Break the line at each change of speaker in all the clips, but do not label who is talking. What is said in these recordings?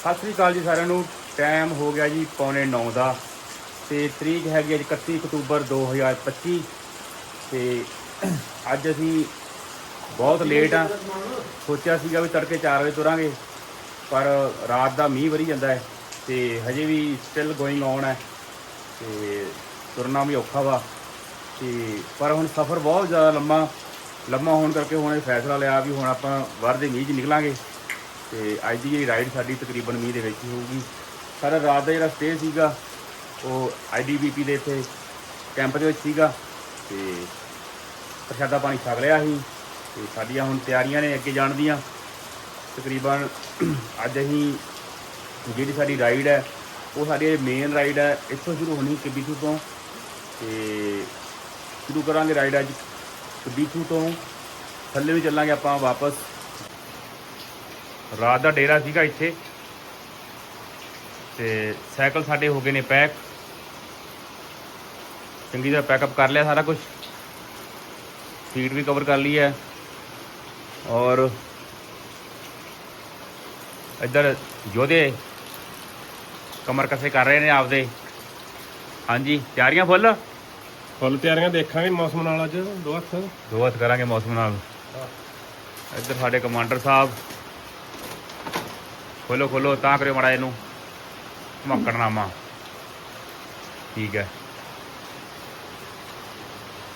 ਸਤਿ ਸ੍ਰੀ ਅਕਾਲ ਜੀ ਸਾਰਿਆਂ ਨੂੰ। ਟਾਈਮ ਹੋ ਗਿਆ ਜੀ ਪੌਣੇ 9 ਦਾ ਤੇ ਤਰੀਕ ਹੈਗੀ ਅੱਜ 31 ਅਕਤੂਬਰ 2025 ਤੇ ਅੱਜ ਅਸੀਂ ਬਹੁਤ ਲੇਟ ਆ। ਸੋਚਿਆ ਸੀਗਾ ਵੀ ਤੜਕੇ 4 ਵਜੇ ਤੁਰਾਂਗੇ, ਪਰ ਰਾਤ ਦਾ ਮੀਂਹ ਵਰੀ ਜਾਂਦਾ ਹੈ ਤੇ ਹਜੇ ਵੀ ਸਟਿਲ ਗੋਇੰਗ ਔਨ ਹੈ ਤੇ ਤੁਰਨਾ ਵੀ ਔਖਾ ਵਾ। ਤੇ ਪਰ ਹੁਣ ਸਫ਼ਰ ਬਹੁਤ ਜ਼ਿਆਦਾ ਲੰਮਾ ਲੰਮਾ ਹੋਣ ਕਰਕੇ ਹੁਣ ਇਹ ਫੈਸਲਾ ਲਿਆ ਵੀ ਹੁਣ ਆਪਾਂ ਬਾਹਰ ਦੇ ਮੀਂਹ 'ਚ ਨਿਕਲਾਂਗੇ। ਤੇ ਅੱਜ ਦੀ ਜਿਹੜੀ ਰਾਈਡ ਸਾਡੀ ਤਕਰੀਬਨ ਮੀਂਹ ਦੇ ਵਿੱਚ ਹੀ ਹੋਊਗੀ। ਸਾਰਾ ਰਾਤ ਦਾ ਜਿਹੜਾ ਸਟੇ ਸੀਗਾ, ਉਹ ਆਈਡੀਬੀਪੀ ਦੇ ਇੱਥੇ ਕੈਂਪ ਦੇ ਵਿੱਚ ਸੀਗਾ ਤੇ ਪ੍ਰਸ਼ਾਦਾ ਪਾਣੀ ਛਕ ਲਿਆ ਸੀ ਤੇ ਸਾਡੀਆਂ ਹੁਣ ਤਿਆਰੀਆਂ ਨੇ ਅੱਗੇ ਜਾਣ ਦੀਆਂ। ਤਕਰੀਬਨ ਅੱਜ ਅਸੀਂ ਜਿਹੜੀ ਸਾਡੀ ਰਾਈਡ ਹੈ, ਉਹ ਸਾਡੀ ਮੇਨ ਰਾਈਡ ਹੈ, ਇੱਥੋਂ ਸ਼ੁਰੂ ਹੋਣੀ ਕਿਬੀਥੂ ਤੋਂ ਤੇ ਸ਼ੁਰੂ ਕਰਾਂਗੇ ਰਾਈਡ ਅੱਜ। ਕਿਬੀਥੂ ਤੋਂ ਥੱਲੇ ਵੀ ਚੱਲਾਂਗੇ ਆਪਾਂ ਵਾਪਸ। ਰਾਤ ਦਾ ਡੇਰਾ ਸੀਗਾ ਇੱਥੇ। ਤੇ ਸਾਈਕਲ ਸਾਡੇ ਹੋ ਗਏ ਨੇ ਪੈਕ। ਚੰਗੀ ਤਰ੍ਹਾਂ ਪੈਕਅਪ ਕਰ ਲਿਆ ਸਾਰਾ ਕੁਝ ਸੀਟ ਵੀ ਕਵਰ ਕਰ ਲਈ ਹੈ। ਔਰ ਇੱਧਰ ਯੋਧੇ ਕਮਰ ਕਸੇ ਕਰ ਰਹੇ ਨੇ ਆਪਦੇ। ਹਾਂਜੀ ਤਿਆਰੀਆਂ ਫੁੱਲ?
ਫੁੱਲ ਤਿਆਰੀਆਂ ਦੇਖਾਂਗੇ ਮੌਸਮ ਨਾਲ ਅੱਜ ਦੋ ਹੱਥ।
ਦੋ ਹੱਥ ਕਰਾਂਗੇ ਮੌਸਮ ਨਾਲ। ਇੱਧਰ ਸਾਡੇ ਕਮਾਂਡਰ ਸਾਹਿਬ। ਖੋਲੋ ਖੋਲੋ, ਤਾਂ ਕਰਿਓ ਮੜਾ ਇਹਨੂੰ। ਧਮਕੜਨਾਮਾ ਠੀਕ ਹੈ।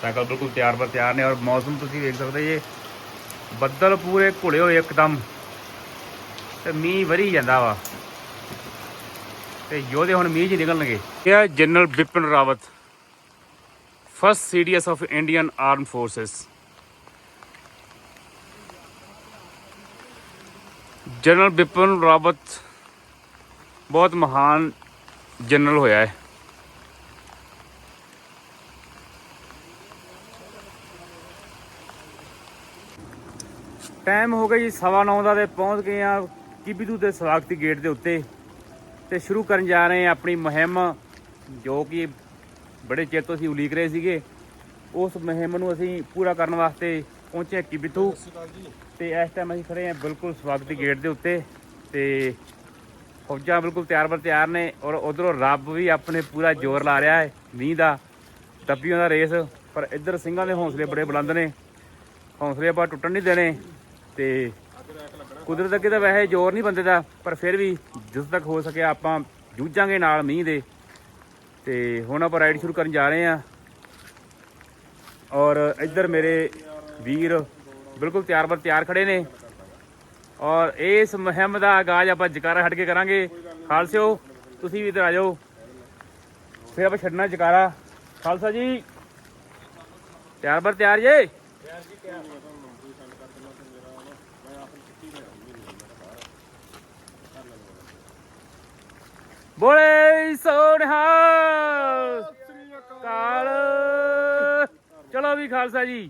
ਸਾਈਕਲ ਬਿਲਕੁਲ ਤਿਆਰ ਪਰ ਤਿਆਰ ਨੇ ਔਰ ਮੌਸਮ ਤੁਸੀਂ ਵੇਖ ਸਕਦੇ ਜੇ। ਬੱਦਲ ਪੂਰੇ ਘੁਲੇ ਹੋਏ ਇੱਕਦਮ। ਤੇ ਮੀਂਹ ਵਰੀ ਜਾਂਦਾ ਵਾ। ਤੇ ਯੋਧੇ ਹੁਣ ਮੀਂਹ 'ਚ ਨਿਕਲਣਗੇ। ਇਹ ਹੈ general Bipin Rawat first CDS of Indian arm forces general Bipin Rawat ਬਹੁਤ ਮਹਾਨ ਜਨਰਲ ਹੋਇਆ ਹੈ। ਟਾਈਮ ਹੋ ਗਿਆ ਜੀ ਸਵਾ ਨੌ ਦਾ ਤੇ ਪਹੁੰਚ ਗਏ ਆ ਕਿਬੀਦੂ ਦੇ ਸਵਾਗਤੀ ਗੇਟ ਦੇ ਉੱਤੇ ਤੇ ਸ਼ੁਰੂ ਕਰਨ ਜਾ ਰਹੇ ਆ ਆਪਣੀ ਮੁਹਿੰਮ ਜੋ ਕਿ ਬੜੇ ਚਿਰ ਤੋਂ ਅਸੀਂ ਉਲੀਕ ਰਹੇ ਸੀਗੇ। ਉਸ ਮੁਹਿੰਮ ਨੂੰ ਅਸੀਂ ਪੂਰਾ ਕਰਨ ਵਾਸਤੇ ਪਹੁੰਚੇ ਕੀ ਬਿੱਥੂ ਤੇ ਇਸ ਟਾਈਮ ਅਸੀਂ ਖੜੇ ਹਾਂ ਬਿਲਕੁਲ ਸਵਾਗਤ ਗੇਟ ਦੇ ਉੱਤੇ ਤੇ ਫੌਜਾਂ ਬਿਲਕੁਲ ਤਿਆਰ ਬਰ ਤਿਆਰ ਨੇ ਔਰ ਉਧਰੋਂ ਰੱਬ ਵੀ ਆਪਣੇ ਪੂਰਾ ਜ਼ੋਰ ਲਾ ਰਿਹਾ ਹੈ, ਮੀਂਹ ਦਾ ਟੱਪੀਆਂ ਦਾ ਰੇਸ, ਪਰ ਇੱਧਰ ਸਿੰਘਾਂ ਦੇ ਹੌਸਲੇ ਬੜੇ ਬੁਲੰਦ ਨੇ। ਹੌਸਲੇ ਆਪਾਂ ਟੁੱਟਣ ਨਹੀਂ ਦੇਣੇ ਤੇ ਕੁਦਰਤ ਅੱਗੇ ਤਾਂ ਵੈਸੇ ਜ਼ੋਰ ਨਹੀਂ ਬੰਦੇ ਦਾ, ਪਰ ਫਿਰ ਵੀ ਜਿਸ ਤੱਕ ਹੋ ਸਕਿਆ ਆਪਾਂ ਜੂਝਾਂਗੇ ਨਾਲ ਮੀਂਹ ਦੇ। ਤੇ ਹੁਣ ਆਪਾਂ ਰਾਈਡ ਸ਼ੁਰੂ ਕਰਨ ਜਾ ਰਹੇ ਹਾਂ। ਔਰ ਇੱਧਰ ਮੇਰੇ ਵੀਰ ਬਿਲਕੁਲ ਤਿਆਰ ਬਰ ਤਿਆਰ ਖੜੇ ਨੇ। ਔਰ ਇਸ ਮੁਹਿੰਮ ਦਾ ਆਗਾਜ਼ ਆਪਾਂ ਜਕਾਰਾ ਹਟ ਕੇ ਕਰਾਂਗੇ। ਖਾਲਸਿਓ ਤੁਸੀਂ ਵੀ ਇੱਧਰ ਆ ਜਾਓ। ਫਿਰ ਆਪਾਂ ਛੱਡਣਾ ਜਕਾਰਾ। ਖਾਲਸਾ ਜੀ ਤਿਆਰ ਬਰ ਤਿਆਰ ਜੇ? ਬੋਲੇ ਸੋਨਹਾ ਕਾਲ। ਚਲੋ ਵੀ ਖਾਲਸਾ ਜੀ।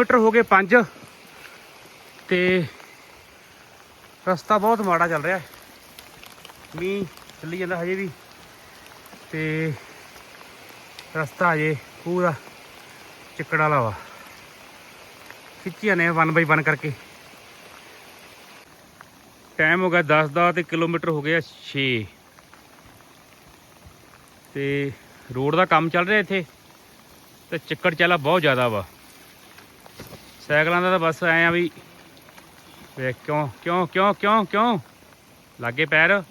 ਕਿਲੋਮੀਟਰ ਹੋ ਗਏ 5 ਤੇ ਰਸਤਾ ਬਹੁਤ ਮਾੜਾ ਚੱਲ ਰਿਹਾ ਹੈ। ਮੀਂਹ ਚੱਲੀ ਜਾਂਦਾ ਹਜੇ ਵੀ। ਤੇ ਰਸਤਾ ਹਜੇ ਪੂਰਾ ਚਿੱਕੜ ਵਾਲਾ ਵਾ। ਖਿੱਚੀਆਂ ਨੇ 1 ਬਾਈ 1 ਕਰਕੇ। ਟਾਈਮ ਹੋ ਗਿਆ 10 ਦਾ ਤੇ ਕਿਲੋਮੀਟਰ ਹੋ ਗਿਆ 6 ਤੇ ਰੋਡ ਦਾ ਕੰਮ ਚੱਲ ਰਿਹਾ ਇੱਥੇ। ਤੇ ਚਿੱਕੜ ਚਾਲਾ ਬਹੁਤ ਜ਼ਿਆਦਾ ਵਾ। ਸਾਈਕਲਾਂ ਦਾ ਤਾਂ ਬਸ ਐ ਆ ਵੀ ਵੇਖ ਕਿਉਂ ਕਿਉਂ ਕਿਉਂ ਕਿਉਂ ਕਿਉਂ? ਲੱਗੇ ਪੈਰ।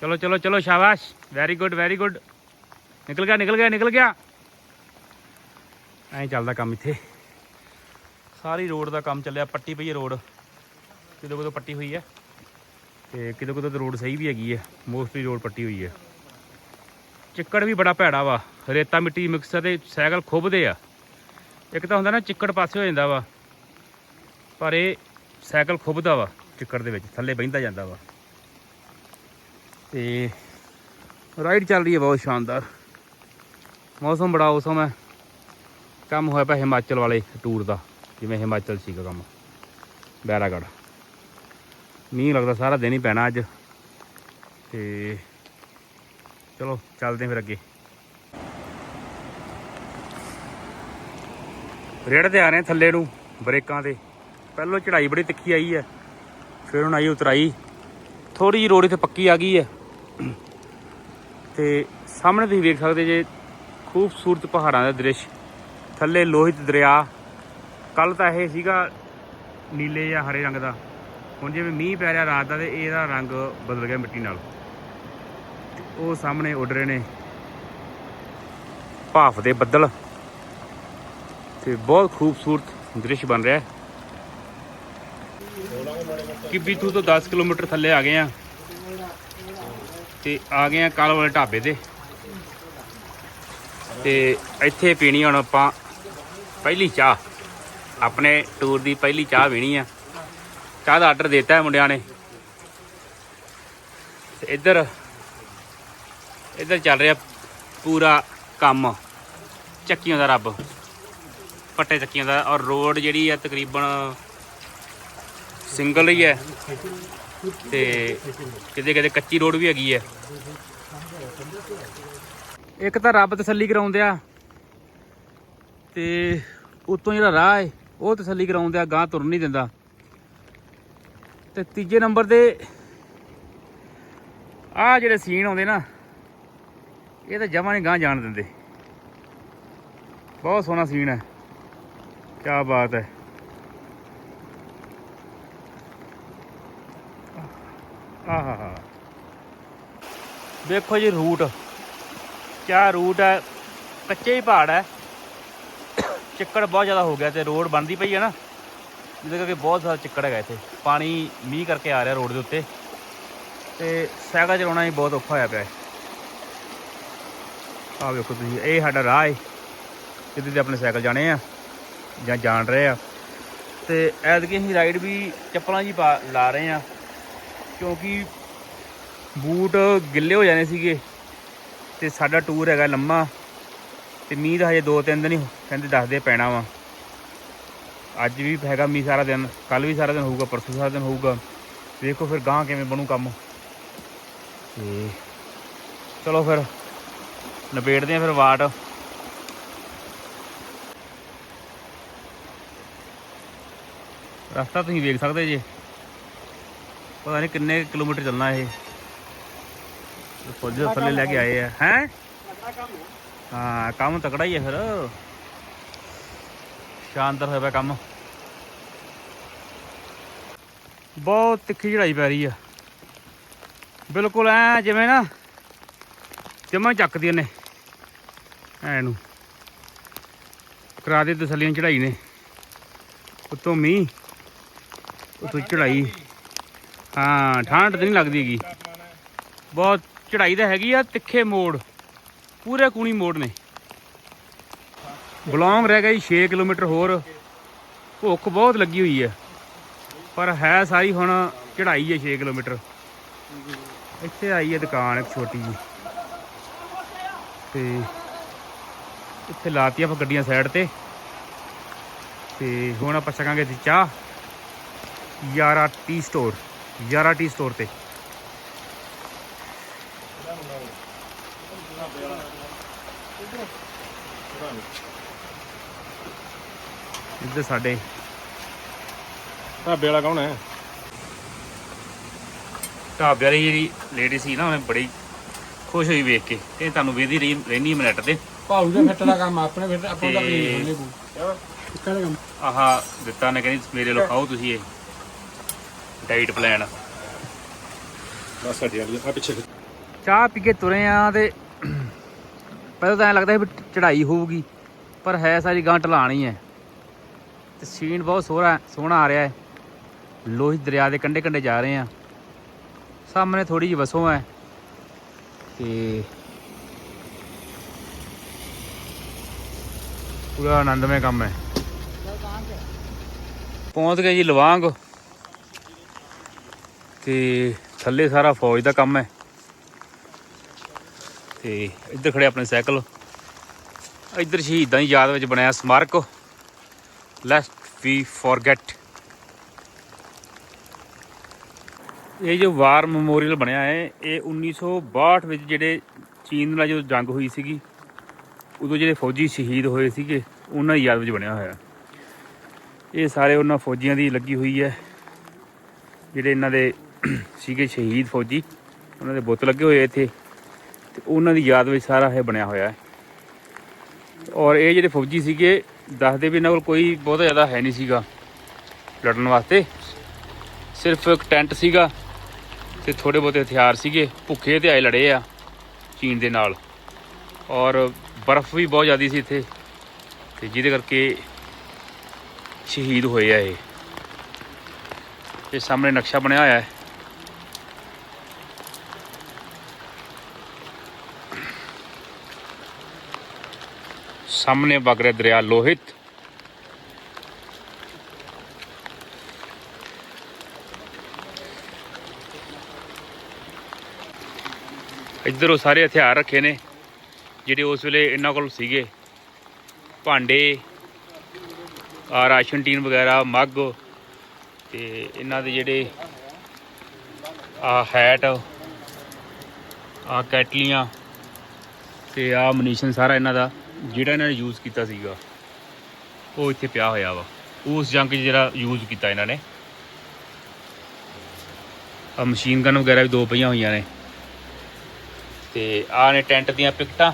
ਚਲੋ ਚਲੋ ਚਲੋ, ਸ਼ਾਬਾਸ਼। ਵੈਰੀ ਗੁੱਡ ਵੈਰੀ ਗੁੱਡ ਨਿਕਲ ਗਿਆ ਨਿਕਲ ਗਿਆ ਨਿਕਲ ਗਿਆ। ਐਂ ਚੱਲਦਾ ਕੰਮ ਇੱਥੇ। ਸਾਰੀ ਰੋਡ ਦਾ ਕੰਮ ਚੱਲਿਆ, ਪੱਟੀ ਪਈ ਹੈ ਰੋਡ। ਕਿਦੋਂ ਕਿਦੋਂ ਪੱਟੀ ਹੋਈ ਹੈ। ਤੇ ਕਿਦੋਂ ਕਿਦੋਂ ਰੋਡ ਸਹੀ ਵੀ ਹੈਗੀ ਹੈ। ਮੋਸਟਲੀ ਰੋਡ ਪੱਟੀ ਹੋਈ ਹੈ। ਚਿੱਕੜ ਵੀ ਬੜਾ ਭੈੜਾ ਵਾ। ਰੇਤਾ ਮਿੱਟੀ ਮਿਕਸ ਤੇ ਸਾਈਕਲ ਖੁੱਬਦੇ ਆ। ਇੱਕ ਤਾਂ ਹੁੰਦਾ ਨਾ, ਚਿੱਕੜ ਪਾਸੇ ਹੋ ਜਾਂਦਾ ਵਾ। ਪਰ ਇਹ ਸਾਈਕਲ ਖੁੱਬਦਾ ਵਾ ਚਿੱਕੜ ਦੇ ਵਿੱਚ, ਥੱਲੇ ਬਹਿੰਦਾ ਜਾਂਦਾ ਵਾ। ਤੇ ਰਾਈਡ ਚੱਲ ਰਹੀ ਹੈ ਬਹੁਤ ਸ਼ਾਨਦਾਰ। ਮੌਸਮ ਬੜਾ ਔਸਮ ਹੈ ਕੰਮ ਹੋਇਆ ਪਿਆ ਹਿਮਾਚਲ ਵਾਲੇ ਟੂਰ ਦਾ, ਜਿਵੇਂ ਹਿਮਾਚਲ ਸੀਗਾ ਕੰਮ, ਬੈਰਾਗੜ। ਮੀਂਹ ਲੱਗਦਾ ਸਾਰਾ ਦਿਨ ਹੀ ਪੈਣਾ ਅੱਜ। ਤੇ ਚਲੋ, ਚੱਲਦੇ ਫਿਰ ਅੱਗੇ। ਰੇੜਦੇ ਆ ਰਹੇ ਥੱਲੇ ਨੂੰ ਬ੍ਰੇਕਾਂ ਤੇ। ਪਹਿਲਾਂ ਚੜਾਈ ਬੜੀ ਤਿੱਖੀ ਆਈ ਹੈ ਫਿਰ ਹੁਣ ਆਈ ਉਤਰਾਈ। ਥੋੜੀ ਜਿਹੀ ਰੋਡ ਇੱਥੇ ਪੱਕੀ ਆ ਗਈ ਹੈ ਤੇ ਸਾਹਮਣੇ ਤੁਸੀਂ ਵੇਖ ਸਕਦੇ ਜੇ, ਖੂਬਸੂਰਤ ਪਹਾੜਾਂ ਦਾ ਦ੍ਰਿਸ਼। ਥੱਲੇ ਲੋਹਿਤ ਦਰਿਆ, ਕੱਲ ਤਾਂ ਇਹ ਸੀਗਾ ਨੀਲੇ ਜਾਂ ਹਰੇ ਰੰਗ ਦਾ। ਹੁਣ ਜਿਵੇਂ ਮੀਂਹ ਪੈ ਰਿਹਾ ਰਾਤ ਦਾ ਤੇ ਇਹਦਾ ਰੰਗ ਬਦਲ ਗਿਆ ਮਿੱਟੀ ਨਾਲ। ਉਹ ਸਾਹਮਣੇ ਉੱਡ ਰਹੇ ਨੇ ਭਾਫ ਦੇ ਬੱਦਲ। ਤੇ ਬਹੁਤ ਖੂਬਸੂਰਤ ਦ੍ਰਿਸ਼ ਬਣ ਰਿਹਾ। ਹੈ ਕਿਬੀ ਤੋਂ 10 ਕਿਲੋਮੀਟਰ ਥੱਲੇ ਆ ਗਏ ਆ। ਤੇ ਆ ਗਏ ਆ ਕੱਲ ਵਾਲੇ ਢਾਬੇ ਤੇ। ਤੇ ਇੱਥੇ ਪੀਣੀ ਹੁਣ ਆਪਾਂ ਪਹਿਲੀ ਚਾਹ। ਆਪਣੇ ਟੂਰ ਦੀ ਪਹਿਲੀ ਚਾਹ ਪੀਣੀ ਆ। ਚਾਹ ਦਾ ਆਰਡਰ ਦਿੱਤਾ ਹੈ ਮੁੰਡਿਆਂ ਨੇ। ਤੇ ਇੱਧਰ ਇੱਧਰ ਚੱਲ ਰਿਹਾ ਪੂਰਾ ਕੰਮ। ਚੱਕੀਆਂ ਦਾ ਰੱਬ। ਪੱਟੇ ਚੱਕੀਆਂ ਦਾ। ਔਰ ਰੋਡ ਜਿਹੜੀ ਆ ਤਕਰੀਬਨ ਸਿੰਗਲ ਹੀ ਹੈ। ਤੇ ਕਿਤੇ ਕਿਤੇ ਕੱਚੀ ਰੋਡ ਵੀ ਹੈਗੀ ਹੈ। ਇੱਕ ਤਾਂ ਰੱਬ ਤਸੱਲੀ ਕਰਾਉਂਦੇ ਆ। ਤੇ ਉਤੋਂ ਜਿਹੜਾ ਰਾਹ ਹੈ, ਉਹ ਤਸੱਲੀ ਕਰਾਉਂਦੇ ਆ ਗਾਂ ਤੁਰਨ ਨਹੀਂ ਦਿੰਦਾ। ਤੇ ਤੀਜੇ ਨੰਬਰ ਦੇ ਆ ਜਿਹੜੇ ਸੀਨ ਆਉਂਦੇ ਨਾ, ਇਹ ਤਾਂ ਜਮਾਂ ਨਹੀਂ ਗਾਂ ਜਾਣ ਦਿੰਦੇ। ਬਹੁਤ ਸੋਹਣਾ ਸੀਨ ਹੈ। ਕੀ ਬਾਤ ਹੈ। ਆਹਾ ਦੇਖੋ ਜੀ ਰੂਟ। ਕਿਆ ਰੂਟ ਹੈ। ਕੱਚੇ ਹੀ ਪਹਾੜ ਹੈ। ਚਿੱਕੜ ਬਹੁਤ ਜ਼ਿਆਦਾ ਹੋ ਗਿਆ ਤੇ ਰੋਡ ਬਣਦੀ ਪਈ ਹੈ ਨਾ। ਜਿਹਦੇ ਕਰਕੇ ਬਹੁਤ ਜ਼ਿਆਦਾ ਚਿੱਕੜ ਹੈਗਾ ਇੱਥੇ। ਪਾਣੀ ਮੀਂਹ ਕਰਕੇ ਆ ਰਿਹਾ ਰੋਡ ਦੇ ਉੱਤੇ। ਤੇ ਸਾਈਕਲ ਚਲਾਉਣਾ ਹੀ ਬਹੁਤ ਔਖਾ ਹੋਇਆ ਪਿਆ ਹੈ। ਆਹ ਵੇਖੋ ਤੁਸੀਂ, ਇਹ ਸਾਡਾ ਰਾਹ ਹੈ ਜਿੱਦੇ ਤੇ ਆਪਣੇ ਸਾਈਕਲ ਜਾਣੇ ਆ, ਜਾਂ ਜਾਣ ਰਹੇ ਆ। ਤੇ ਐਤਕੀ ਅਸੀਂ ਰਾਈਡ ਵੀ ਚੱਪਲਾਂ ਜੀ ਪਾ ਲਾ ਰਹੇ ਆ। ਕਿਉਂਕਿ ਬੂਟ ਗਿੱਲੇ ਹੋ ਜਾਣੇ ਸੀਗੇ ਤੇ ਸਾਡਾ ਟੂਰ ਹੈਗਾ ਲੰਮਾ ਤੇ ਮੀਂਹ ਦਾ ਹਜੇ 2-3 ਦਿਨ ਹੀ ਕਹਿੰਦੇ ਦੱਸਦੇ ਪੈਣਾ ਵਾ। ਅੱਜ ਵੀ ਹੈਗਾ ਮੀਂਹ ਸਾਰਾ ਦਿਨ ਕੱਲ ਵੀ ਸਾਰਾ ਦਿਨ ਹੋਊਗਾ, ਪਰਸੋਂ ਸਾਰਾ ਦਿਨ ਹੋਊਗਾ। ਦੇਖੋ ਫਿਰ ਗਾਂ ਕਿਵੇਂ ਬਣੂ ਕੰਮ। ਤੇ ਚਲੋ ਫਿਰ, ਨਿਬੇੜਦੇ ਆ ਫਿਰ ਵਾਟ। ਰਸਤਾ ਤੁਸੀਂ ਵੇਖ ਸਕਦੇ ਜੇ। ਪਤਾ ਨਹੀਂ ਕਿੰਨੇ ਕਿਲੋਮੀਟਰ ਚੱਲਣਾ ਇਹ। ਫੌਜੀ ਥੱਲੇ ਲੈ ਕੇ ਆਏ ਆ। ਹੈ? ਹਾਂ, ਕੰਮ ਤਕੜਾ ਹੀ ਹੈ ਫਿਰ। ਸ਼ਾਨਦਾਰ ਹੋਇਆ ਕੰਮ। ਬਹੁਤ ਤਿੱਖੀ ਚੜਾਈ ਪੈ ਰਹੀ ਆ। ਬਿਲਕੁਲ ਐ ਜਿਵੇਂ ਨਾ ਜਮਾਂ ਚੱਕਦੀਆਂ ਨੇ ਐ ਨੂੰ। ਕਰਾ ਦੇ ਤਸੱਲੀਆਂ ਚੜਾਈ ਨੇ। ਉੱਤੋਂ ਮੀਂਹ, ਉੱਤੋਂ ਚੜਾਈ ਹਾਂ ਠੰਡ ਤੇ ਨਹੀਂ ਲੱਗਦੀ ਹੈਗੀ। ਬਹੁਤ ਚੜਾਈ ਤਾਂ ਹੈਗੀ ਆ, ਤਿੱਖੇ ਮੋੜ। ਪੂਰੇ ਕੂਣੀ ਮੋੜ ਨੇ। ਬਲੌਂਗ ਰਹਿ ਗਈ 6 ਕਿਲੋਮੀਟਰ ਹੋਰ। ਭੁੱਖ ਬਹੁਤ ਲੱਗੀ ਹੋਈ ਹੈ ਪਰ ਹੈ ਸਾਰੀ ਹੁਣ ਚੜਾਈ ਹੈ 6 ਕਿਲੋਮੀਟਰ। ਇੱਥੇ ਆਈ ਹੈ ਦੁਕਾਨ ਇੱਕ ਛੋਟੀ ਜੀ ਤੇ ਇੱਥੇ ਲਾਤੀ ਆਪਾਂ ਗੱਡੀਆਂ ਸਾਈਡ ਤੇ। ਤੇ ਹੁਣ ਆਪਾਂ ਛਕਾਂਗੇ ਦੀ ਚਾਹ। Yaara tea store. Yaara tea store ਤੇ। ਇੱਧਰ ਸਾਡੇ।
ਢਾਬੇ ਵਾਲਾ ਕੌਣ ਹੈ?
ਢਾਬੇ ਵਾਲੀ ਜਿਹੜੀ ਲੇਡੀ ਸੀ ਨਾ ਉਹਨੇ ਬੜੀ ਖੁਸ਼ ਹੋਈ ਵੇਖ ਕੇ। ਤੇ ਤੁਹਾਨੂੰ ਵੇਦੀ ਰਹੀ ਰਹਿਣੀ ਮਿੰਟ ਤੇ।
ਭਾਉ ਦੇ ਫਿੱਟ ਦਾ ਕੰਮ ਆਪਣੇ ਫਿੱਟ ਆਪਾਂ ਦਾ ਵੀ ਨਹੀਂ ਕੋ ਕਿਹੜਾ ਕੰਮ
ਆਹ ਦਿੱਤਾ ਨੇ ਕਹਿੰਦੀ ਮੇਰੇ ਲੋ ਖਾਓ ਤੁਸੀਂ ਇਹ। Diet plan.
ਬਸ ਸਾਡੀ ਵਾਲੀ ਆ ਪਿੱਛੇ
ਚਾਹ ਪੀ ਕੇ ਤੁਰੇ ਆ ਤੇ ਪਹਿਲਾਂ ਤਾਂ ਐਂ ਲੱਗਦਾ ਸੀ ਵੀ ਚੜ੍ਹਾਈ ਹੋਊਗੀ ਪਰ ਹੈ ਸਾਰੀ ਗਾਂ ਢਲਾਣ ਹੀ ਤੇ ਸੀਨ ਬਹੁਤ ਸੋਹਣਾ ਸੋਹਣਾ ਆ ਰਿਹਾ ਹੈ ਲੋਹੀ ਦਰਿਆ ਦੇ ਕੰਢੇ ਕੰਢੇ ਜਾ ਰਹੇ ਆ। ਸਾਹਮਣੇ ਥੋੜੀ ਜਿਹੀ ਵਸੋਂ ਹੈ ਤੇ ਪੂਰਾ ਆਨੰਦਮय ਕੰਮ ਹੈ ਪਹੁੰਚ ਗਏ ਜੀ ਲਵਾਂਗ। ਤੇ ਥੱਲੇ ਸਾਰਾ ਫੌਜ ਦਾ ਕੰਮ ਹੈ। ਤੇ ਇੱਧਰ ਖੜੇ ਆਪਣੇ ਸਾਈਕਲ। ਇੱਧਰ ਸ਼ਹੀਦਾਂ ਦੀ ਯਾਦ ਵਿੱਚ ਬਣਾਇਆ ਸਮਾਰਕ। ਲੈਸਟ ਵੀ ਫੋਰਗੇਟ ਇਹ ਜੋ ਵਾਰ ਮੈਮੋਰੀਅਲ ਬਣਿਆ ਹੈ, ਇਹ 1962 ਵਿੱਚ ਜਿਹੜੇ ਚੀਨ ਨਾਲ ਜਦੋਂ ਜੰਗ ਹੋਈ ਸੀਗੀ, ਉਦੋਂ ਜਿਹੜੇ ਫੌਜੀ ਸ਼ਹੀਦ ਹੋਏ ਸੀਗੇ, ਉਹਨਾਂ ਦੀ ਯਾਦ ਵਿੱਚ ਬਣਿਆ ਹੋਇਆ। ਇਹ ਸਾਰੇ ਉਹਨਾਂ ਫੌਜੀਆਂ ਦੀ ਲੱਗੀ ਹੋਈ ਹੈ, ਜਿਹੜੇ ਇਹਨਾਂ ਦੇ ਸੀਗੇ ਸ਼ਹੀਦ ਫੌਜੀ। ਉਹਨਾਂ ਦੇ ਬੁੱਤ ਲੱਗੇ ਹੋਏ ਇੱਥੇ। ਤੇ ਉਹਨਾਂ ਦੀ ਯਾਦ ਵਿੱਚ ਸਾਰਾ ਇਹ ਬਣਿਆ ਹੋਇਆ ਹੈ। ਔਰ ਇਹ ਜਿਹੜੇ ਫੌਜੀ ਸੀਗੇ, ਦੱਸਦੇ ਵੀ ਇਹਨਾਂ ਕੋਲ ਕੋਈ ਬਹੁਤਾ ਜ਼ਿਆਦਾ ਹੈ ਨਹੀਂ ਸੀਗਾ ਲੜਨ ਵਾਸਤੇ। ਸਿਰਫ ਇੱਕ ਟੈਂਟ ਸੀਗਾ ਤੇ ਥੋੜੇ ਬਹੁਤੇ ਹਥਿਆਰ ਸੀਗੇ। ਭੁੱਖੇ ਤੇ ਆਏ ਲੜੇ ਆ ਚੀਨ ਦੇ ਨਾਲ। ਔਰ ਬਰਫ਼ ਵੀ ਬਹੁਤ ਜ਼ਿਆਦੀ ਸੀ ਇੱਥੇ। ਤੇ ਜਿਹਦੇ ਕਰਕੇ ਸ਼ਹੀਦ ਹੋਏ ਆ ਇਹ। ਇਹ ਸਾਹਮਣੇ ਨਕਸ਼ਾ ਬਣਿਆ ਹੋਇਆ ਹੈ। ਸਾਹਮਣੇ ਵਗ ਰਿਹਾ ਦਰਿਆ ਲੋਹਿਤ। ਇੱਧਰ ਉਹ ਸਾਰੇ ਹਥਿਆਰ ਰੱਖੇ ਨੇ, ਜਿਹੜੇ ਉਸ ਵੇਲੇ ਇਹਨਾਂ ਕੋਲ ਸੀਗੇ। ਭਾਂਡੇ ਆ ਰਾਸ਼ਨ ਟੀਨ ਵਗੈਰਾ, ਮੱਗ ਤੇ ਇਹਨਾਂ ਦੇ ਜਿਹੜੇ ਆ ਹੈਟ ਆ ਕੈਟਲੀਆਂ ਤੇ ਆ ਮਨੀਸ਼ਨ ਸਾਰਾ ਇਹਨਾਂ ਦਾ। ਜਿਹੜਾ ਇਹਨਾਂ ਨੇ ਯੂਜ਼ ਕੀਤਾ ਸੀਗਾ, ਉਹ ਇੱਥੇ ਪਿਆ ਹੋਇਆ ਵਾ। ਉਸ ਜੰਗ 'ਚ ਜਿਹੜਾ ਯੂਜ਼ ਕੀਤਾ ਇਹਨਾਂ ਨੇ। ਆ ਮਸ਼ੀਨ ਗਨ ਵਗੈਰਾ ਵੀ ਦੋ ਪਈਆਂ ਹੋਈਆਂ ਨੇ। ਤੇ ਆ ਨੇ ਟੈਂਟ ਦੀਆਂ ਪਿਕਟਾਂ।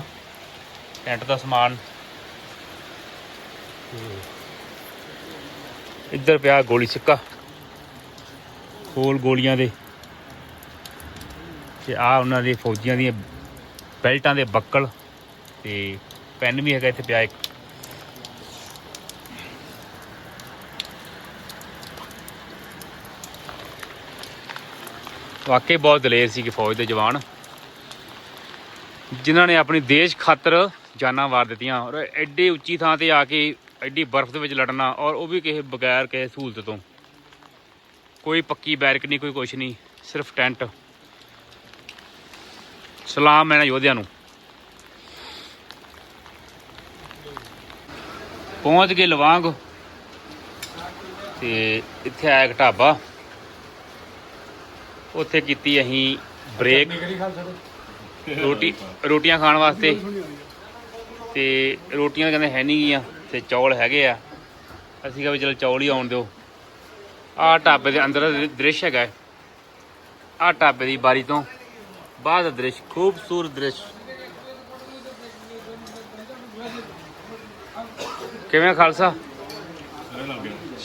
ਟੈਂਟ ਦਾ ਸਮਾਨ। ਤੇ ਇੱਧਰ ਪਿਆ ਗੋਲੀ ਸਿੱਕਾ। ਖੋਲ ਗੋਲੀਆਂ ਦੇ। ਤੇ ਆ ਉਹਨਾਂ ਦੇ ਫੌਜੀਆਂ ਦੀਆਂ ਬੈਲਟਾਂ ਦੇ ਬੱਕਲ। ਤੇ ਪੈਨ ਵੀ ਹੈਗਾ ਇੱਥੇ ਪਿਆ ਇੱਕ। ਵਾਕਈ ਬਹੁਤ ਦਲੇਰ ਸੀ ਕਿ ਫੌਜ ਦੇ ਜਵਾਨ। ਜਿਨ੍ਹਾਂ ਨੇ ਆਪਣੀ ਦੇਸ਼ ਖਾਤਰ ਜਾਨਾਂ ਵਾਰ ਦਿੱਤੀਆਂ ਔਰ ਐਡੀ ਉੱਚੀ ਥਾਂ ਤੇ ਆ ਕੇ ਐਡੀ ਬਰਫ਼ ਦੇ ਵਿੱਚ ਲੜਨਾ ਔਰ ਉਹ ਵੀ ਕਿਸੇ ਬਗੈਰ ਕਿਸੇ ਸਹੂਲਤ ਤੋਂ। ਕੋਈ ਪੱਕੀ ਬੈਰਕ ਨਹੀਂ, ਕੋਈ ਕੁਛ ਨਹੀਂ, ਸਿਰਫ ਟੈਂਟ। ਸਲਾਮ ਹੈ ਨਾ ਯੋਧਿਆਂ ਨੂੰ। ਪਹੁੰਚ ਗਏ ਲਵਾਂਗ। ਤੇ ਇੱਥੇ ਆਇਆ ਇੱਕ ਢਾਬਾ। ਉੱਥੇ ਕੀਤੀ ਅਸੀਂ ਬ੍ਰੇਕ ਰੋਟੀ ਰੋਟੀਆਂ ਖਾਣ ਵਾਸਤੇ। ਤੇ ਰੋਟੀਆਂ ਕਹਿੰਦੇ ਹੈ ਨਹੀਂ ਗੀਆਂ ਤੇ ਚੌਲ ਹੈਗੇ ਆ। ਅਸੀਂ ਕਿਹਾ ਵੀ ਚਲੋ ਚੌਲ ਹੀ ਆਉਣ ਦਿਓ। ਆਹ ਢਾਬੇ ਦੇ ਅੰਦਰ ਦਾ ਦ੍ਰਿਸ਼ ਹੈਗਾ ਆਹ ਢਾਬੇ ਦੀ ਬਾਰੀ ਤੋਂ ਬਾਹਰ ਦਾ ਦ੍ਰਿਸ਼ ਖੂਬਸੂਰਤ ਦ੍ਰਿਸ਼। ਕਿਵੇਂ ਖਾਲਸਾ?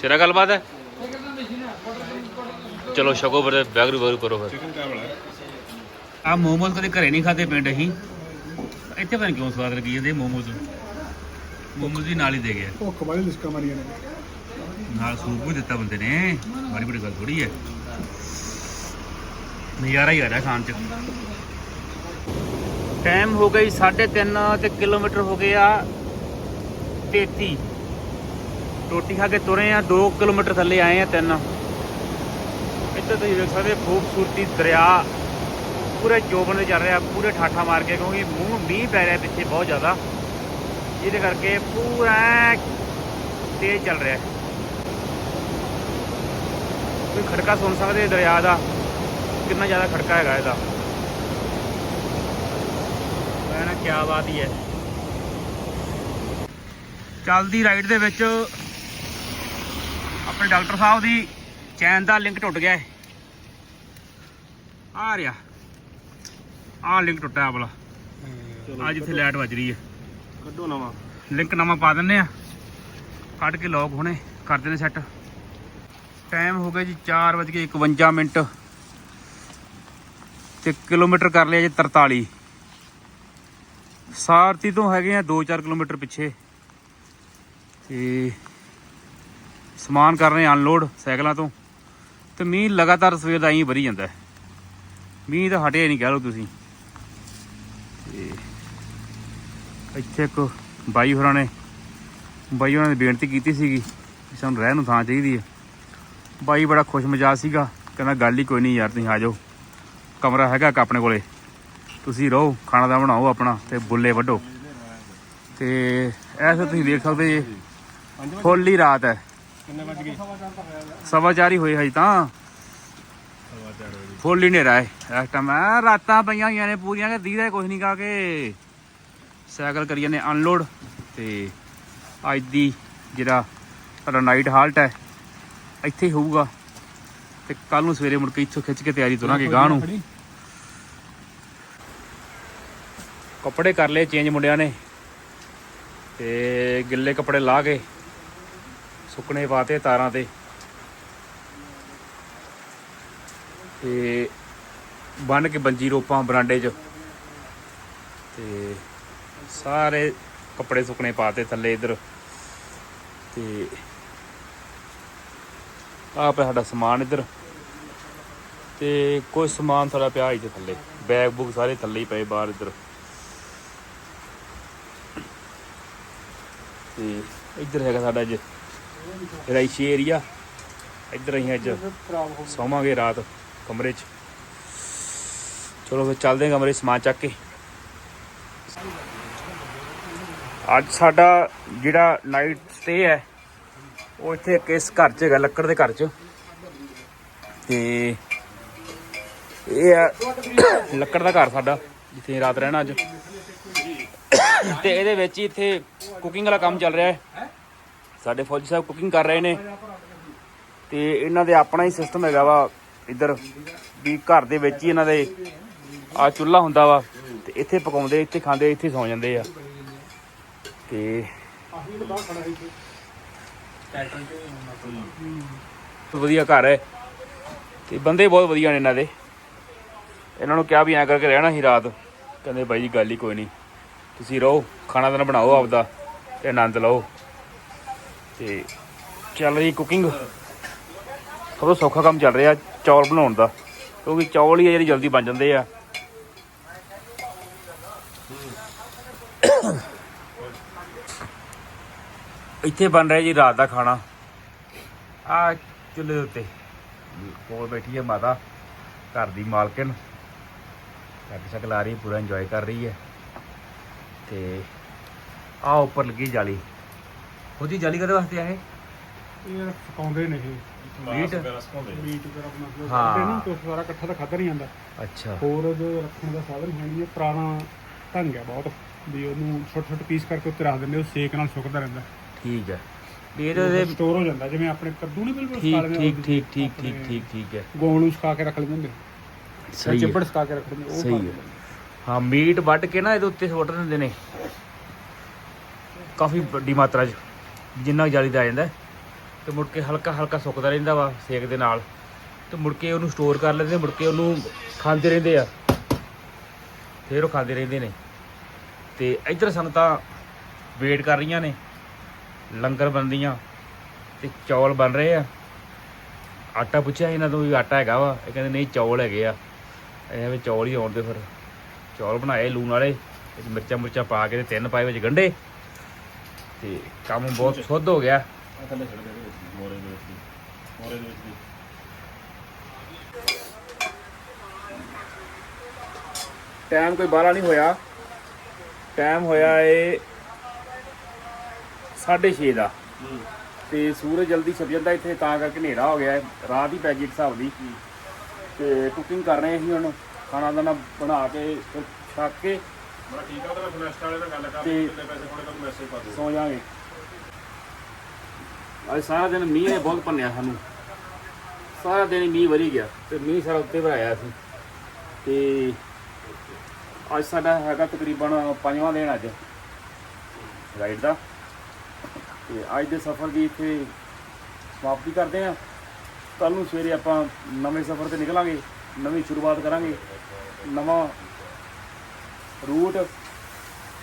ਸ਼ੇਰਾ ਗੱਲਬਾਤ ਹੈ? ਚਲੋ ਸ਼ਗੋ ਫਿਰ ਬੈਗਰੂ ਬੈਗਰੂ ਕਰੋ ਫਿਰ। ਆ ਮੋਮੋਸ ਕਦੇ ਘਰੇ ਨਹੀਂ ਖਾਦੇ ਪਿੰਡ ਅਸੀਂ? ਇੱਥੇ ਪਤਾ ਕਿਉਂ ਸਵਾਦ ਲੱਗੀ ਇਹਦੇ ਮੋਮੋਸ। ਮੋਮੋਸ ਦੀ ਨਾਲ ਹੀ ਦੇ ਗਿਆ
ਭੁੱਖ ਵਾਲੇ ਲਿਸਕਾ ਮਾਰੀਆਂ ਨੇ।
ਨਾਲ ਸੂਪ ਵੀ ਦਿੱਤਾ ਬੰਦੇ ਨੇ। ਬੜੀ ਬੜੀ ਗੱਲ ਥੋੜੀ ਹੈ। ਨਜ਼ਾਰਾ ਹੀ ਆ ਰਿਹਾ ਖਾਣ ਚ। ਟਾਈਮ ਹੋ ਗਈ 3:30 ਤੇ ਕਿਲੋਮੀਟਰ ਹੋ ਗਏ ਆ तेती। रोटी खा के तुरे हैं, दो किलोमीटर थले आए हैं तीन। इतना तुम देख सकते खूबसूरती दरिया, पूरे चौबन चल रहा, पूरे ठाठा मार के, क्योंकि मूँह, मीह पै रहा पिछले बहुत ज़्यादा। ये करके पूरा तेज चल रहा कोई खड़का सुन सकते दरिया का कितना ज़्यादा खड़का है क्या बात ही है। ਚੱਲਦੀ ਰਾਈਡ ਦੇ ਵਿੱਚ ਆਪਣੇ ਡਾਕਟਰ ਸਾਹਿਬ ਦੀ ਚੈਨ ਦਾ ਲਿੰਕ ਟੁੱਟ ਗਿਆ ਹੈ। ਆ ਰਿਹਾ। ਆ ਲਿੰਕ ਟੁੱਟਿਆ ਵਾਲਾ ਆ ਜਿੱਥੇ ਲਾਈਟ ਵੱਜ ਰਹੀ ਹੈ।
ਕੱਢੋ ਨਵਾਂ।
ਲਿੰਕ ਨਵਾਂ ਪਾ ਦਿੰਨੇ ਆ ਕੱਢ ਕੇ ਲੌਕ ਹੁਣੇ ਕਰ ਦਿੰਦੇ ਸੈੱਟ ਟਾਈਮ ਹੋ ਗਿਆ ਜੀ 4:51 ਮਿੰਟ। ਤੇ ਕਿਲੋਮੀਟਰ ਕਰ ਲਿਆ ਜੀ 43 ਸਾਰਤੀ ਤੋਂ ਹੈਗੇ ਆ 2-4 ਕਿਲੋਮੀਟਰ ਪਿੱਛੇ। ਤੇ ਸਮਾਨ ਕਰ ਰਹੇ ਅਨਲੋਡ ਸਾਈਕਲਾਂ ਤੋਂ। ਤੇ ਮੀਂਹ ਲਗਾਤਾਰ ਸਵੇਰ ਦਾ ਐਂ ਵਰੀ ਜਾਂਦਾ ਮੀਂਹ ਤਾਂ ਹਟਿਆ ਨਹੀਂ ਕਹਿ ਲਓ ਤੁਸੀਂ। ਤੇ ਇੱਥੇ ਇੱਕ ਬਾਈ ਹੋਰਾਂ ਨੇ ਬਾਈ ਹੋਰਾਂ ਨੇ ਬੇਨਤੀ ਕੀਤੀ ਸੀਗੀ ਕਿ ਸਾਨੂੰ ਰਹਿਣ ਨੂੰ ਥਾਂ ਚਾਹੀਦੀ ਹੈ। ਬਾਈ ਬੜਾ ਖੁਸ਼ ਮਜ਼ਾਜ ਸੀਗਾ। ਕਹਿੰਦਾ, ਗੱਲ ਹੀ ਕੋਈ ਨਹੀਂ ਯਾਰ, ਤੁਸੀਂ ਆ ਜਾਓ। ਕਮਰਾ ਹੈਗਾ ਇੱਕ ਆਪਣੇ ਕੋਲੇ। ਤੁਸੀਂ ਰਹੋ, ਖਾਣਾ ਦਾ ਬਣਾਓ ਆਪਣਾ ਤੇ ਬੁੱਲੇ ਵੱਢੋ। ਤੇ ਐਸੇ ਤੁਸੀਂ ਦੇਖ ਸਕਦੇ ਜੇ। ਫੁੱਲ ਹੀ ਰਾਤ ਹੈ।
ਕਿੰਨੇ ਵੱਜ ਗਏ?
ਸਵਾ ਚਾਰ ਹੀ ਹੋਏ ਹਜੇ ਤਾਂ। ਫੁੱਲ ਹੀ ਹਨੇਰਾ ਹੈ। ਇਸ ਟਾਈਮ ਰਾਤਾਂ ਪਈਆਂ ਹੋਈਆਂ ਨੇ ਪੂਰੀਆਂ ਕਿ ਦੀਦਾ ਕੁਝ ਨਹੀਂ ਕਾ ਕੇ। ਸਾਈਕਲ ਕਰੀ ਜਾਂਦੇ ਅਨਲੋਡ ਤੇ ਅੱਜ ਦੀ ਜਿਹੜਾ ਸਾਡਾ ਨਾਈਟ ਹਾਲਟ ਹੈ ਇੱਥੇ ਹੀ ਹੋਊਗਾ। ਤੇ ਕੱਲ ਨੂੰ ਸਵੇਰੇ ਮੁੜ ਕੇ ਇੱਥੋਂ ਖਿੱਚ ਕੇ ਤਿਆਰੀ ਤੁਰਾਂਗੇ ਗਾਂ ਨੂੰ ਕੱਪੜੇ ਕਰ ਲਏ ਚੇਂਜ ਮੁੰਡਿਆਂ ਨੇ। ਤੇ ਗਿੱਲੇ ਕੱਪੜੇ ਲਾ ਕੇ ਸੁੱਕਣੇ ਪਾਤੇ ਤਾਰਾਂ ਤੇ। ਤੇ ਬੰਨ ਕੇ ਬੰਜੀ ਰੋਪਾਂ ਬਰਾਂਡੇ 'ਚ। ਤੇ ਸਾਰੇ ਕੱਪੜੇ ਸੁੱਕਣੇ ਪਾਤੇ ਥੱਲੇ ਇਧਰ। ਤੇ ਆਹ ਪਿਆ ਸਾਡਾ ਸਮਾਨ ਇਧਰ। ਤੇ ਕੋਈ ਸਮਾਨ ਸਾਡਾ ਪਿਆ ਇੱਥੇ ਥੱਲੇ। ਬੈਗ ਬੁੱਕ ਸਾਰੇ ਥੱਲੇ ਹੀ ਪਏ ਬਾਹਰ ਇਧਰ। ਤੇ ਇੱਧਰ ਹੈਗਾ ਸਾਡਾ ਅੱਜ ਰਾਈਸ਼ੀ ਏਰੀਆ ਇੱਧਰ ਅਸੀਂ ਅੱਜ ਸੌਵਾਂਗੇ ਰਾਤ ਕਮਰੇ 'ਚ। ਚਲੋ ਫਿਰ ਚੱਲਦੇ ਹਾਂ ਕਮਰੇ ਸਮਾਨ ਚੱਕ ਕੇ। ਅੱਜ ਸਾਡਾ ਜਿਹੜਾ ਨਾਈਟ ਸਟੇ ਹੈ, ਉਹ ਇੱਥੇ ਕਿਸ ਘਰ 'ਚ ਹੈਗਾ, ਲੱਕੜ ਦੇ ਘਰ 'ਚ। ਤੇ ਇਹ ਹੈ ਲੱਕੜ ਦਾ ਘਰ ਸਾਡਾ, ਜਿੱਥੇ ਰਾਤ ਰਹਿਣਾ ਅੱਜ। ਤੇ ਇਹਦੇ ਵਿੱਚ ਹੀ ਇੱਥੇ ਕੁਕਿੰਗ ਵਾਲਾ ਕੰਮ ਚੱਲ ਰਿਹਾ ਹੈ। ਸਾਡੇ ਫੌਜੀ ਸਾਹਿਬ ਕੁਕਿੰਗ ਕਰ ਰਹੇ ਨੇ। ਤੇ ਇਹਨਾਂ ਦੇ ਆਪਣਾ ਹੀ ਸਿਸਟਮ ਹੈਗਾ ਵਾ ਇੱਧਰ, ਵੀ ਘਰ ਦੇ ਵਿੱਚ ਹੀ ਇਹਨਾਂ ਦੇ ਆ ਚੁੱਲ੍ਹਾ ਹੁੰਦਾ ਵਾ, ਤੇ ਇੱਥੇ ਪਕਾਉਂਦੇ, ਇੱਥੇ ਖਾਂਦੇ, ਇੱਥੇ ਸੌਂ ਜਾਂਦੇ ਆ। ਤੇ ਵਧੀਆ ਘਰ ਹੈ। ਤੇ ਬੰਦੇ ਬਹੁਤ ਵਧੀਆ ਨੇ ਇਹਨਾਂ ਦੇ। ਇਹਨਾਂ ਨੂੰ ਕਿਹਾ ਵੀ ਐਂ ਕਰਕੇ ਰਹਿਣਾ ਸੀ ਰਾਤ। ਕਹਿੰਦੇ ਬਾਈ ਜੀ, ਗੱਲ ਹੀ ਕੋਈ ਨਹੀਂ। ਤੁਸੀਂ ਰਹੋ, ਖਾਣਾ ਤਾਂ ਬਣਾਓ ਆਪਦਾ ਤੇ ਆਨੰਦ ਲਓ। ਤੇ ਚੱਲ ਰਹੀ ਕੁਕਿੰਗ ਸਭ ਸੌਖਾ ਕੰਮ ਚੱਲ ਰਿਹਾ ਚੌਲ ਬਣਾਉਣ ਦਾ, ਕਿਉਂਕਿ ਚੌਲ ਹੀ ਆ ਜਿਹੜੇ ਜਲਦੀ ਬਣ ਜਾਂਦੇ ਆ। ਇੱਥੇ ਬਣ ਰਿਹਾ ਜੀ ਰਾਤ ਦਾ ਖਾਣਾ। ਆ ਚੁੱਲ੍ਹੇ ਦੇ ਉੱਤੇ। ਕੋਲ ਬੈਠੀ ਹੈ ਮਾਤਾ, ਘਰ ਦੀ ਮਾਲਕਨ ਕੱਟ ਸ਼ਕ ਲਾ ਰਹੀ, ਪੂਰਾ ਇੰਜੋਏ ਕਰ ਰਹੀ ਹੈ। ਤੇ ਆ ਉੱਪਰ ਲੱਗੀ ਜਾਲੀ। ਉਹਦੀ ਜਾਲੀ ਕਦੇ ਵਾਸਤੇ ਆ ਇਹ?
ਇਹ ਪਕਾਉਂਦੇ ਨੇ ਇਹ।
ਮੀਟ?
ਮੀਟ ਵਗੈਰਾ ਆਪਣਾ
ਹਾਂ।
ਕਰਦੇ ਨਹੀਂ ਕੁਛ ਸਾਰਾ ਇਕੱਠਾ ਤਾਂ ਖਾਧਾ ਨਹੀਂ ਜਾਂਦਾ।
ਅੱਛਾ।
ਹੋਰ ਜੋ ਰੱਖਣ ਦਾ ਸਾਧਨ ਹੈ ਨਹੀਂ ਇਹ ਪੁਰਾਣਾ ਢੰਗ ਹੈ ਬਹੁਤ। ਵੀ ਉਹਨੂੰ ਛੋਟੇ ਛੋਟੇ ਪੀਸ ਕਰਕੇ ਉੱਤੇ ਰੱਖ ਦਿੰਦੇ ਉਹ ਸੇਕ ਨਾਲ ਸੁੱਕਦਾ ਰਹਿੰਦਾ।
ਠੀਕ ਹੈ। ਵੀ ਇਹਦੇ
ਸਟੋਰ ਹੋ ਜਾਂਦਾ ਜਿਵੇਂ ਆਪਣੇ ਕੱਦੂ ਨਹੀਂ ਬਿਲਕੁਲ
ਠੀਕ
ਸੁਕਾ ਲੈਂਦੇ
ਠੀਕ ਠੀਕ ਠੀਕ ਠੀਕ ਠੀਕ ਠੀਕ ਹੈ।
ਗੋਲ ਨੂੰ ਸੁਕਾ ਕੇ ਰੱਖ ਲੈਂਦੇ ਹੁੰਦੇ।
ਸਹੀ ਹੈ।
ਚਿੱਬੜ ਸੁਕਾ ਕੇ ਰੱਖ ਦਿੰਦੇ ਉਹ
ਸਹੀ
ਪਾ
ਹੈ। ਮੀਟ ਵੱਢ ਕੇ ਨਾ ਇਹਦੇ ਉੱਤੇ ਸੁੱਟ ਦਿੰਦੇ ਨੇ। ਕਾਫੀ ਵੱਡੀ ਮਾਤਰਾ 'ਚ। ਜਿੰਨਾ ਕੁ ਜਾਲੀ ਦਾ ਆ ਜਾਂਦਾ ਹੈ। ਤੇ ਮੁੜ ਕੇ ਹਲਕਾ ਹਲਕਾ ਸੁੱਕਦਾ ਰਹਿੰਦਾ ਵਾ ਸੇਕ ਦੇ ਨਾਲ। ਤੇ ਮੁੜ ਕੇ ਉਹਨੂੰ ਸਟੋਰ ਕਰ ਲੈਂਦੇ, ਮੁੜ ਕੇ ਉਹਨੂੰ ਖਾਂਦੇ ਰਹਿੰਦੇ ਆ। ਫਿਰ ਉਹ ਖਾਂਦੇ ਰਹਿੰਦੇ ਨੇ। ਤੇ ਇੱਧਰ ਸਾਨੂੰ ਤਾਂ ਵੇਟ ਕਰ ਰਹੀਆਂ ਨੇ। ਲੰਗਰ ਬਣਦੀਆਂ ਤੇ ਚੌਲ ਬਣ ਰਹੇ ਆ। ਆਟਾ ਪੁੱਛਿਆ ਇਹਨਾਂ ਤੋਂ ਵੀ ਆਟਾ ਹੈਗਾ ਵਾ। ਇਹ ਕਹਿੰਦੇ ਨਹੀਂ, ਚੌਲ ਹੈਗੇ ਆ। ਐਵੇਂ ਚੌਲ ਹੀ ਆਉਣ ਦੇ ਫਿਰ। ਚੌਲ ਬਣਾਏ ਲੂਣ ਵਾਲੇ। ਵਿੱਚ ਮਿਰਚਾਂ ਮੁਰਚਾਂ ਪਾ ਕੇ ਤੇ ਤਿੰਨ ਪਾਏ ਵਿੱਚ ਗੰਢੇ। ਤੇ ਕੰਮ ਬਹੁਤ ਸੁੱਧ ਹੋ ਗਿਆ। ਟਾਈਮ ਕੋਈ ਬਾਹਲਾ ਨਹੀਂ ਹੋਇਆ। ਟਾਈਮ ਹੋਇਆ ਏ 6:30 ਦਾ। ਤੇ ਸੂਰਜ ਜਲਦੀ ਛਿਪ ਜਾਂਦਾ ਇੱਥੇ ਤਾਂ ਕਰਕੇ ਹਨੇਰਾ ਹੋ ਗਿਆ। ਰਾਤ ਹੀ ਪੈ ਗਈ ਇੱਕ ਹਿਸਾਬ ਦੀ। ਤੇ ਕੁਕਿੰਗ ਕਰ ਰਹੇ ਸੀ ਹੁਣ। ਖਾਣਾ ਦਾਣਾ ਬਣਾ ਕੇ ਫਿਰ ਛੱਕ ਕੇ
ਬੜਾ ਠੀਕ ਆ ਉਹਦਾ ਫਨੈਸਟ ਵਾਲੇ ਨਾਲ ਗੱਲ ਕਰ
ਤੇ-
ਕਿੰਨੇ ਪੈਸੇ ਥੋੜੇ ਤੁਹਾਨੂੰ ਮੈਸੇਜ ਪਾ ਦਿਓ
ਸੌ ਜਾਾਂਗੇ। ਅੱਜ ਸਾਰਾ ਦਿਨ ਮੀਂਹ ਨੇ ਬਹੁਤ ਭੰਨਿਆ ਸਾਨੂੰ। ਸਾਰਾ ਦਿਨ ਹੀ ਮੀਂਹ ਵਰੀ ਗਿਆ ਤੇ ਮੀਂਹ ਸਾਰਾ ਉੱਤੇ ਭਰਾਇਆ ਸੀ। ਤੇ ਅੱਜ ਸਾਡਾ ਹੈਗਾ ਤਕਰੀਬਨ ਪੰਜਵਾਂ ਦਿਨ ਅੱਜ। ਰਾਈਡ ਦਾ ਤੇ ਅੱਜ ਦੇ ਸਫ਼ਰ ਦੀ ਇੱਥੇ ਸਮਾਪਤੀ ਕਰਦੇ ਹਾਂ ਕੱਲ ਨੂੰ ਸਵੇਰੇ ਆਪਾਂ ਨਵੇਂ ਸਫ਼ਰ ਤੇ ਨਿਕਲਾਂਗੇ ਨਵੀਂ ਸ਼ੁਰੂਆਤ ਕਰਾਂਗੇ। ਨਵਾਂ ਰੂਟ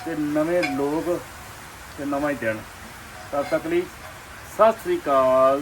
ਤੇ ਨਵੇਂ ਲੋਕ ਤੇ ਨਵਾਂ ਹੀ ਦਿਨ। ਤਦ ਤੱਕ ਲਈ ਸਤਿ ਸ੍ਰੀ ਅਕਾਲ।